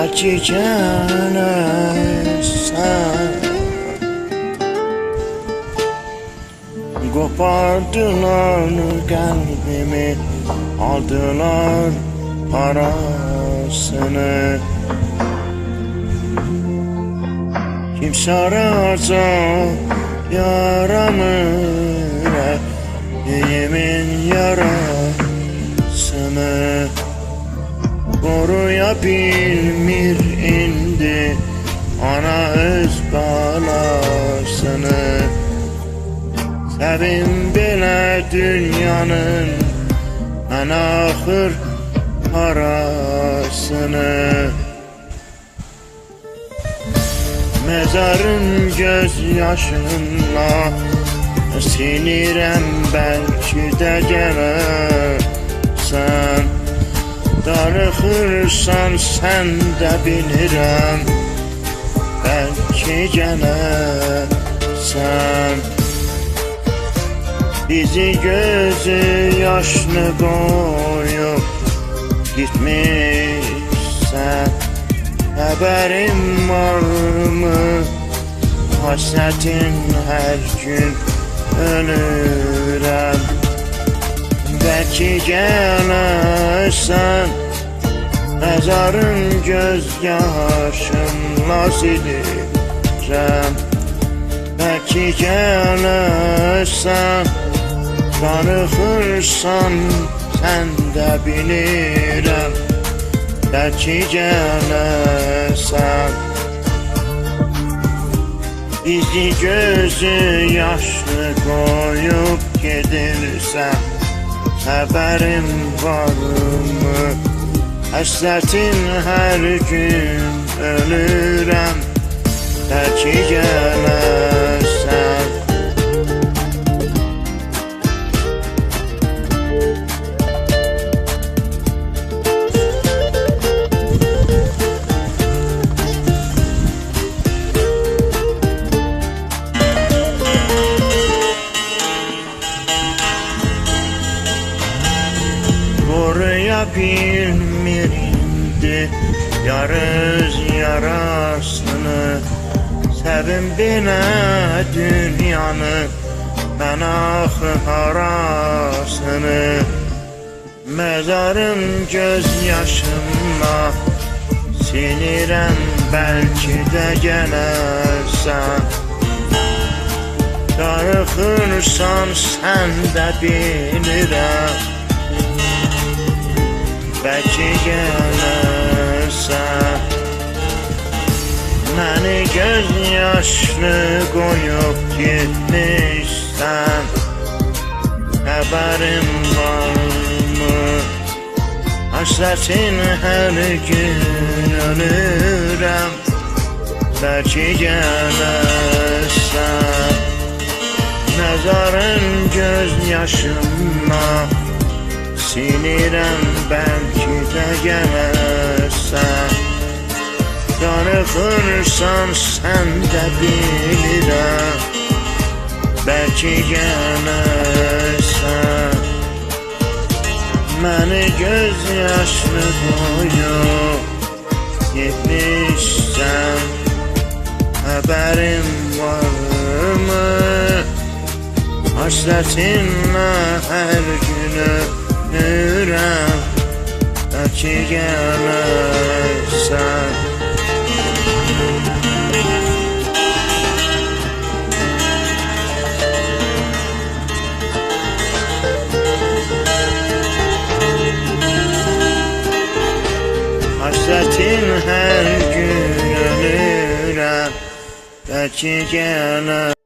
Belki gelirsen Kopardılar kalbimi Aldılar parasını. Kim saracak yaramı Yemin yarasını Koruyabilmir indi. Ana öz balasını Sevim belə dünyanın Mən axır parasını. Mezarın göz yaşınla Sinirəm belki de gələrsən Darıxırsan sən də bilirəm Belki gələrsən Bizi gözü yaşlı koyup gitmişsen Haberin var mı? Hasretin her gün ölürem. Belki gelirsen Mezarın gözyaşınla silirəm Belki gelirsen Darıxırsan sən də bilirəm Bəlkə gələrsən Bizi gözü yaşlı qoyub gedirsən Xəbərim varmı? Həsrətin hər gün ölürəm Bəlkə gələrsən Koruyabilmir indi. Yar öz yarasını Sevim belə dünyanı. Mən axı harasını Mezarın göz yaşımla Sinirəm belki de gələrsən Darıxırsan sən də bilirəm Belki gelirsen Beni gözyaşlı koyup gitmişsen. Haberim var mı? Hasretin her gün ölürüm. Belki gelirsen Mezarın gözyaşımla Sinirəm belki de gələrsən Darıxırsan sən də bilirəm Belki gələrsən Məni göz yaşlı qoyub Getmişsən Haberim varmı? Hasretinle her günü ölürəm Bəlkə gələrsən Hasretin her gün ölürəm Bəlkə gələr